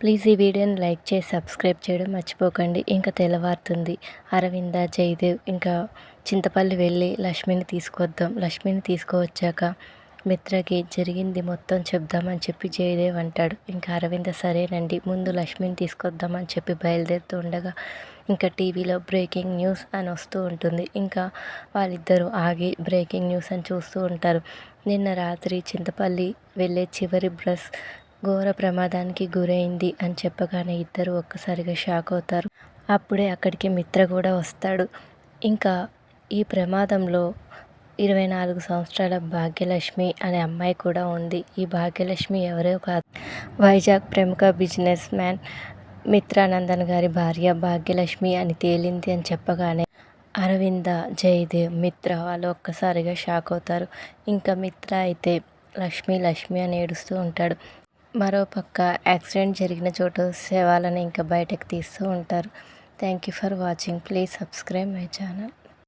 Please ఈ వీడియోని like చేసి సబ్స్క్రైబ్ చేయడం మర్చిపోకండి. ఇంకా తెల్లవారుతుంది. అరవింద జయదేవ్ ఇంకా చింతపల్లి వెళ్ళి లక్ష్మిని తీసుకొద్దాం. లక్ష్మిని తీసుకువచ్చాక మిత్రకి జరిగింది మొత్తం చెప్దామని చెప్పి జయదేవ్ అంటాడు. ఇంకా అరవింద సరేనండి. ముందు లక్ష్మిని తీసుకొద్దామని చెప్పి బయలుదేరుతూ ఉండగా ఇంకా టీవీలో బ్రేకింగ్ న్యూస్ అని వస్తూ ఉంటుంది. ఇంకా వాళ్ళిద్దరూ ఆగి బ్రేకింగ్ న్యూస్ అని చూస్తూ ఉంటారు. నిన్న రాత్రి చింతపల్లి వెళ్ళే చివరి బస్ ఘోర ప్రమాదానికి గురైంది అని చెప్పగానే ఇద్దరు ఒక్కసారిగా షాక్ అవుతారు. అప్పుడే అక్కడికి మిత్ర కూడా వస్తాడు. ఇంకా ఈ ప్రమాదంలో ఇరవై నాలుగు సంవత్సరాల భాగ్యలక్ష్మి అనే అమ్మాయి కూడా ఉంది. ఈ భాగ్యలక్ష్మి ఎవరో కాదు. వైజాగ్ ప్రముఖ బిజినెస్ మ్యాన్ మిత్రానందన్ గారి భార్య భాగ్యలక్ష్మి అని తేలింది అని చెప్పగానే అరవింద జయదేవ్ మిత్ర వాళ్ళు ఒక్కసారిగా షాక్ అవుతారు. ఇంకా మిత్ర అయితే లక్ష్మి లక్ష్మి అని ఏడుస్తూ ఉంటాడు. మరోపక్క యాక్సిడెంట్ జరిగిన చోటు శవాలను ఇంకా బయటకు తీస్తూ ఉంటారు. Thank you for watching. Please subscribe my channel.